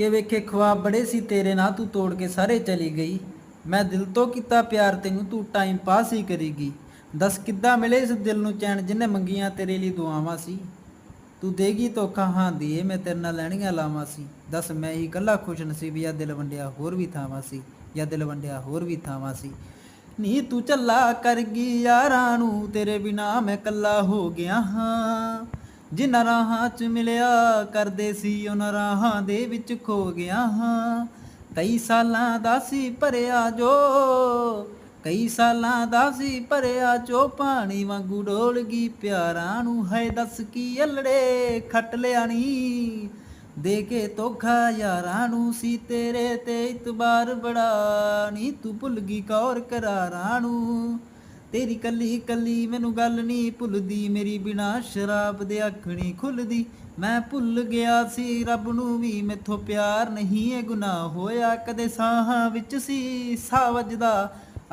ਕਿ ਵੇਖੇ ਖਵਾਬ ਬੜੇ ਸੀ ਤੇਰੇ ਨਾਲ ਤੂੰ ਤੋੜ ਕੇ ਸਾਰੇ ਚਲੀ ਗਈ। ਮੈਂ ਦਿਲ ਤੋਂ ਕੀਤਾ ਪਿਆਰ ਤੈਨੂੰ, ਤੂੰ ਟਾਈਮ ਪਾਸ ਹੀ ਕਰੇਗੀ। ਦੱਸ ਕਿੱਦਾਂ ਮਿਲੇ ਇਸ ਦਿਲ ਨੂੰ ਚੈਨ ਜਿੰਨੇ ਮੰਗੀਆਂ ਤੇਰੇ ਲਈ ਦੁਆਵਾਂ ਸੀ। ਤੂੰ ਦੇਗੀ ਧੋਖਾ, ਹਾਂ ਦੀਏ, ਮੈਂ ਤੇਰੇ ਨਾਲ ਲੈਣੀਆਂ ਲਾਵਾਂ ਸੀ। ਦੱਸ ਮੈਂ ਹੀ ਇਕੱਲਾ ਖੁਸ਼ ਨਸੀਬ ਜਾਂ ਦਿਲ ਵੰਡਿਆ ਹੋਰ ਵੀ ਥਾਵਾਂ ਸੀ। ਜਾਂ ਦਿਲ ਵੰਡਿਆ ਹੋਰ ਵੀ ਥਾਵਾਂ ਸੀ। ਨੀ ਤੂੰ ਚੱਲਾ ਕਰ ਗਈ ਯਾਰਾਂ ਨੂੰ, ਤੇਰੇ ਬਿਨਾ ਮੈਂ ਕੱਲਾ ਹੋ ਗਿਆ ਹਾਂ। ਜਿਨ੍ਹਾਂ ਰਾਹਾਂ 'ਚ ਮਿਲਿਆ ਕਰਦੇ ਸੀ ਉਹਨਾਂ ਰਾਹਾਂ ਦੇ ਵਿੱਚ ਖੋ ਗਿਆ ਹਾਂ। ਕਈ ਸਾਲਾਂ ਦਾ ਸੀ ਭਰਿਆ ਜੋ, ਕਈ ਸਾਲਾਂ ਦਾ ਸੀ ਭਰਿਆ ਚੋ ਪਾਣੀ ਵਾਂਗੂ ਡੋਲ ਗਈ ਪਿਆਰਾਂ ਨੂੰ। ਹੈ ਦੱਸ ਕੀ ਅਲੜੇ ਖੱਟ ਲਿਆਣੀ ਦੇ ਕੇ ਤੋਖਾ ਯਾਰਾਂ ਨੂੰ ਸੀ ਤੇਰੇ ਤੇ ਇਤਬਾਰ ਬੜਾ ਨੀ। ਤੂੰ ਭੁੱਲ ਗਈ ਕੌਰ ਕਰਾਰਾਂ ਨੂੰ। ਤੇਰੀ ਕੱਲੀ ਕੱਲੀ ਮੈਨੂੰ ਗੱਲ ਨਹੀਂ ਭੁੱਲਦੀ, ਮੇਰੀ ਬਿਨਾ ਸ਼ਰਾਬ ਦੇ ਅੱਖਣੀ ਖੁੱਲਦੀ। ਮੈਂ ਭੁੱਲ ਗਿਆ ਸੀ, ਰੱਬ ਨੂੰ ਵੀ ਮੈਥੋਂ ਪਿਆਰ ਨਹੀਂ ਇਹ ਗੁਨਾਹ ਹੋਇਆ ਕਦੇ ਸਾਹਾਂ ਵਿੱਚ ਸੀ। ਸਾਹ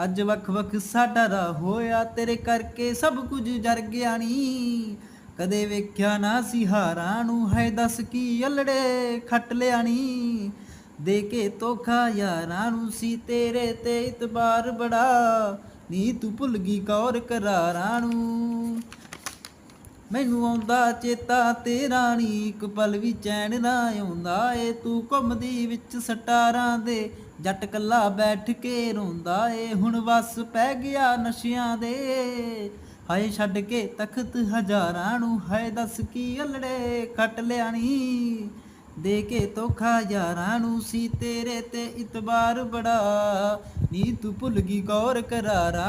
ਅੱਜ ਵੱਖ ਵੱਖ ਸਾਡਾ ਰਾਹ ਹੋਇਆ, ਤੇਰੇ ਕਰਕੇ ਸਭ ਕੁਝ ਜਰ ਗਿਆ ਨੀ। ਕਦੇ ਵੇਖਿਆ ਨਾ ਸੀ ਹਾਰਾਂ ਨੂੰ, ਹੈ ਦੱਸ ਕੀ ਅਲੜੇ ਖੱਟ ਲਿਆਣੀ ਦੇ ਕੇ ਤੋਖਾ ਯਾਰਾਂ ਨੂੰ ਸੀ ਤੇਰੇ ਤੇ ਇਤਬਾਰ ਬੜਾ। ਨੀ ਤੂੰ ਭੁੱਲ ਗਈ ਕੌਰ ਕਰਾਰਾਂ ਨੂੰ। ਮੈਨੂੰ ਆਉਂਦਾ ਚੇਤਾ ਤੇਰਾ ਨੀ ਇੱਕ ਪਲ ਵੀ ਚੈਨ ਨਾ ਆਉਂਦਾ ਏ। ਤੂੰ ਘੁੰਮਦੀ ਵਿੱਚ ਸਟਾਰਾਂ ਦੇ, ਜੱਟ ਕੱਲਾ ਬੈਠ ਕੇ ਰੋਂਦਾ ਏ। ਹੁਣ ਵਸ ਪੈ ਗਿਆ ਨਸ਼ਿਆਂ ਦੇ, ਹਾਏ ਛੱਡ ਕੇ ਤਖਤ ਹਜ਼ਾਰਾਂ ਨੂੰ। ਹਾਏ ਦੱਸ ਕੀ ਅਲੜੇ ਕੱਟ ਲਿਆਣੀ। ਦੇ ਕੇ ਤੋਖਾ ਯਾਰਾਂ ਨੂੰ ਸੀ ਤੇਰੇ ਤੇ ਇਤਬਾਰ ਬੜਾ। ਨੀ ਤੂੰ ਭੁੱਲ ਗਈ ਗੌਰ ਕਰਾਰਾ